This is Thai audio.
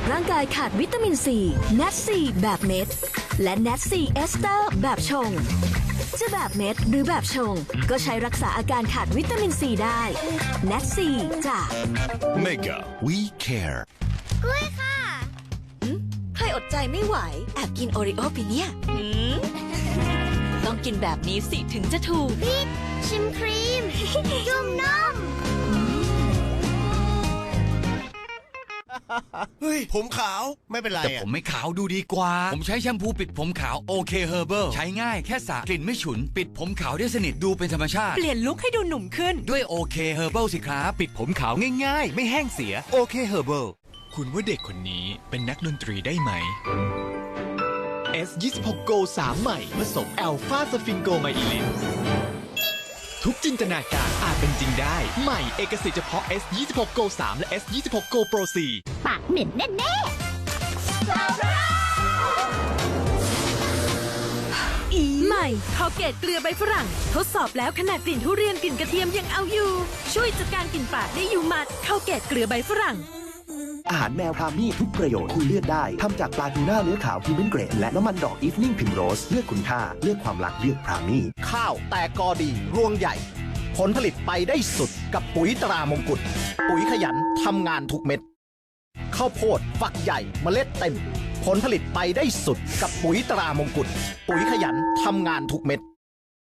ากร่างกายขาดวิตามินซีเน t ซีแบบเม็ด และเน t ซีเอสเตอร์แบบชง จะแบบเม็ดหรือแบบชง ก็ใช้รักษาอาการขาดวิตามินซีได้เน t ซีจาก Mega We Care กล้วยค่ะ ใครอดใจไม่ไหว แอบกินโอริโอปีเนี่ยต้องกินแบบนี้สิถึงจะถูกบิ๊กชิมครีม จุ่มนม เฮ้ย ผมขาวไม่เป็นไรแต่อะ ผมไม่ขาวดูดีกว่า ผมใช้แชมพูปิดผมขาวโอเคเฮอร์เบิลใช้ง่ายแค่สระกลิ่นไม่ฉุน ปิดผมขาวได้สนิทดูเป็นธรรมชาติ เปลี่ยนลุคให้ดูหนุ่มขึ้น ด้วยโอเคเฮอร์เบิลสิครับ ปิดผมขาวง่ายๆ ไม่แห้งเสียโอเคเฮอร์เบิลคุณว่าเด็กคนนี้เป็นนักดนตรีได้ไหม S26 Go 3 ใหม่ ผสมแอลฟาสฟิงโกไมอิลินทุกจินตนาการอาจเป็นจริงได้ ใหม่เอกสิทธิ์เฉพาะ S26 Go 3 และ S26 Go Pro 4ปากเหม็นแน่อีใหม่ข้าวเกตเกลือใบฝรั่ง ทดสอบแล้วขนาดกลิ่นทุเรียนกลิ่นกระเทียมยังเอาอยู่ ช่วยจัดการกลิ่นปากได้อยู่หมัดข้าวเกตเกลือใบฝรั่งอาหารแมวพรามี่ทุกประโยชน์คุณเลือกได้ ทำจากปลาทูน่าเนื้อขาวพิมพ์เกรด และน้ำมันดอกอีฟนิ่งพิมโรส เลือกคุณค่า เลือกความรักเลือกพรามี่ข้าวแต่กอดีรวงใหญ่ ผลผลิตไปได้สุดกับปุ๋ยตรามงกุฎปุ๋ยขยันทำงานทุกเม็ด ข้าวโพด ฝักใหญ่เมล็ดเต็ม ผลผลิตไปได้สุดกับปุ๋ยตรามงกุฎปุ๋ยขยันทำงานทุกเม็ด